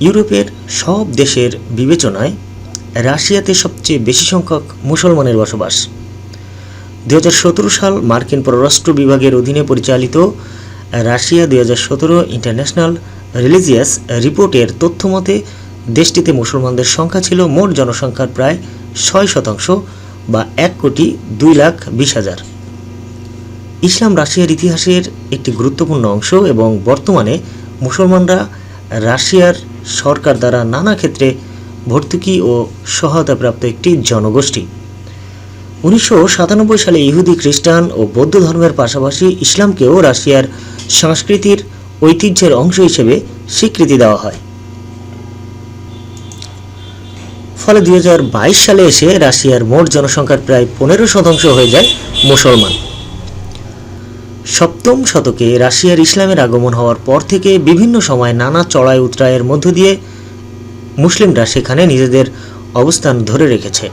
ইউরোপের সব দেশের বিবেচনায় রাশিয়াতে সবচেয়ে বেশি সংখ্যক মুসলমানের বসবাস। দু হাজার সতেরো সাল মার্কিন পররাষ্ট্র বিভাগের অধীনে পরিচালিত রাশিয়া দুই হাজার সতেরো ইন্টারন্যাশনাল রিলিজিয়াস রিপোর্টের তথ্য মতে, দেশটিতে মুসলমানদের সংখ্যা ছিল মোট জনসংখ্যার প্রায় ছয় শতাংশ বা এক কোটি দুই লাখ বিশ হাজার। ইসলাম রাশিয়ার ইতিহাসের একটি গুরুত্বপূর্ণ অংশ এবং বর্তমানে মুসলমানরা রাশিয়ার সরকার দ্বারা নানা ক্ষেত্রে ভর্তুকি ও সহায়তাপ্রাপ্ত একটি জনগোষ্ঠী। উনিশশো সাতানব্বই সালে ইহুদি খ্রিস্টান ও বৌদ্ধ ধর্মের পাশাপাশি ইসলামকেও রাশিয়ার সংস্কৃতির ঐতিহ্যের অংশ হিসেবে স্বীকৃতি দেওয়া হয়। ফলে দুই হাজার বাইশ সালে এসে রাশিয়ার মোট জনসংখ্যার প্রায় পনেরো শতাংশ হয়ে যায় মুসলমান। সপ্তম শতকে রাশিয়ার ইসলামের আগমন হওয়ার পর থেকে বিভিন্ন সময় নানা চড়াই উতরায়ের মধ্য দিয়ে মুসলিমরা সেখানে নিজেদের অবস্থান ধরে রেখেছে।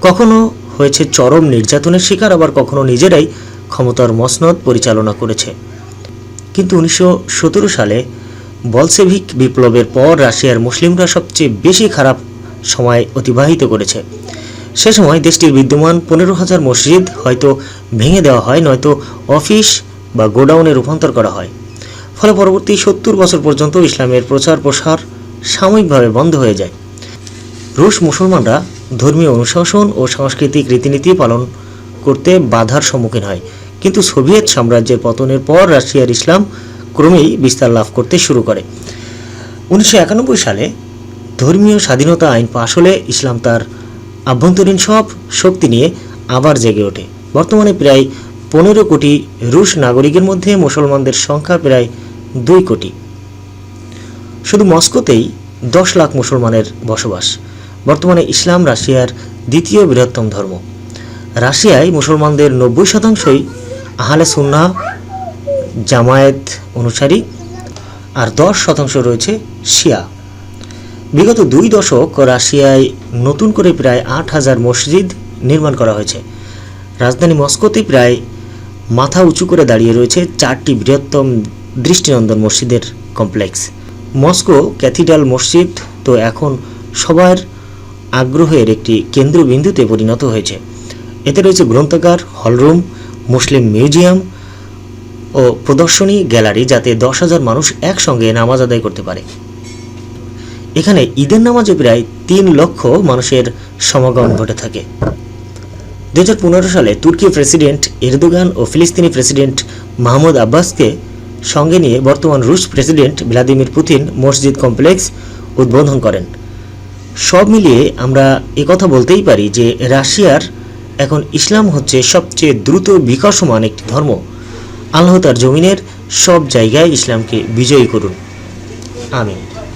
কখনো হয়েছে চরম নির্যাতনের শিকার, আবার কখনো নিজেরাই ক্ষমতার মসনদ পরিচালনা করেছে। কিন্তু উনিশশো সতেরো সালে বলসেভিক বিপ্লবের পর রাশিয়ার মুসলিমরা সবচেয়ে বেশি খারাপ সময় অতিবাহিত করেছে। সে সময় দেশটির বিদ্যমান পনেরো হাজার মসজিদ হয়তো ভেঙে দেওয়া হয়, নয়তো অফিস বা গোডাউনে রূপান্তর করা হয়। ফলে পরবর্তী সত্তর বছর পর্যন্ত ইসলামের প্রচার প্রসার সাময়িকভাবে বন্ধ হয়ে যায়। রুশ মুসলমানরা ধর্মীয় অনুশাসন ও সাংস্কৃতিক রীতিনীতি পালন করতে বাধার সম্মুখীন হয়। কিন্তু সোভিয়েত সাম্রাজ্যের পতনের পর রাশিয়ার ইসলাম ক্রমেই বিস্তার লাভ করতে শুরু করে। উনিশশো একানব্বই সালে ধর্মীয় স্বাধীনতা আইন পাশ হলে ইসলাম তার আভ্যন্তরীণ সব শক্তি নিয়ে আবার জেগে ওঠে। বর্তমানে প্রায় পনেরো কোটি রুশ নাগরিকের মধ্যে মুসলমানদের সংখ্যা প্রায় দুই কোটি। শুধু মস্কোতেই দশ লাখ মুসলমানের বসবাস। বর্তমানে ইসলাম রাশিয়ার দ্বিতীয় বৃহত্তম ধর্ম। রাশিয়ায় মুসলমানদের নব্বই শতাংশই আহলে সুন্না জামায়াত অনুসারী, আর দশ শতাংশ রয়েছে শিয়া। বিগত দুই দশক রাশিয়ায় নতুন করে প্রায় আট হাজার মসজিদ নির্মাণ করা হয়েছে। রাজধানী মস্কোতে প্রায় মাথা উঁচু করে দাঁড়িয়ে রয়েছে চারটি বৃহত্তম দৃষ্টিনন্দন মসজিদের কমপ্লেক্স। মস্কো ক্যাথিড্রাল মসজিদ তো এখন সবার আগ্রহের একটি কেন্দ্রবিন্দুতে পরিণত হয়েছে। এতে রয়েছে গ্রন্থাগার, হলরুম, মুসলিম মিউজিয়াম ও প্রদর্শনী, গ্যালারি যাতে দশ হাজার মানুষ একসঙ্গে নামাজ আদায় করতে পারে। এখানে ঈদের নামাজে প্রায় তিন লক্ষ মানুষের সমাগম ঘটে থাকে। দু হাজার পনেরো সালে তুর্কি প্রেসিডেন্ট এরদোগান ও ফিলিস্তিনি প্রেসিডেন্ট মাহমুদ আব্বাসকে সঙ্গে নিয়ে বর্তমান রুশ প্রেসিডেন্ট ভ্লাদিমির পুতিন মসজিদ কমপ্লেক্স উদ্বোধন করেন। সব মিলিয়ে আমরা একথা বলতেই পারি যে রাশিয়ার এখন ইসলাম হচ্ছে সবচেয়ে দ্রুত বিকশমান একটি ধর্ম। আল্লাহ তার জমিনের সব জায়গায় ইসলামকে বিজয়ী করুন। আমিন।